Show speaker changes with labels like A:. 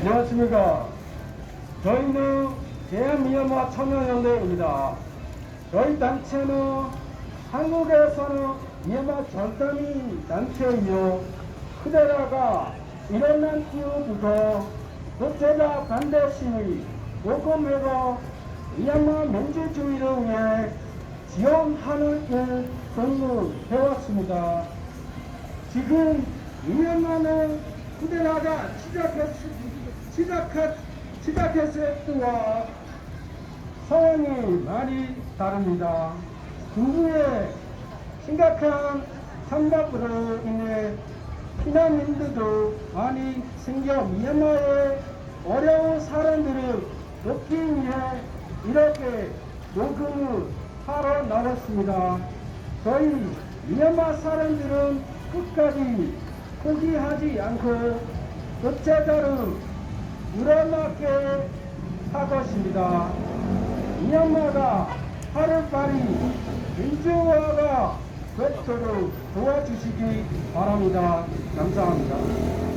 A: 안녕하십니까. 저희는 대한미얀마 청년연대입니다. 저희 단체는 한국에서는 미얀마 전담이 단체이며 그대라가 일어난 이후부터 독재자 반대 시위, 모금회가 미얀마 민주주의를 위해 지원하는 일 근무해왔습니다. 지금 미얀마는 쿠데라가 시작했, 시작했, 시작했을 때와 상황이 많이 다릅니다. 중국의 심각한 산업으로 인해 피난민들도 많이 생겨 미얀마의 어려운 사람들을 돕기 위해 이렇게 녹음을 하러 나갔습니다. 저희 미얀마 사람들은 끝까지 포기하지 않고 독재자를 할 것입니다. 미얀마가 하루빨리 민주화가 되도록 도와주시기 바랍니다. 감사합니다.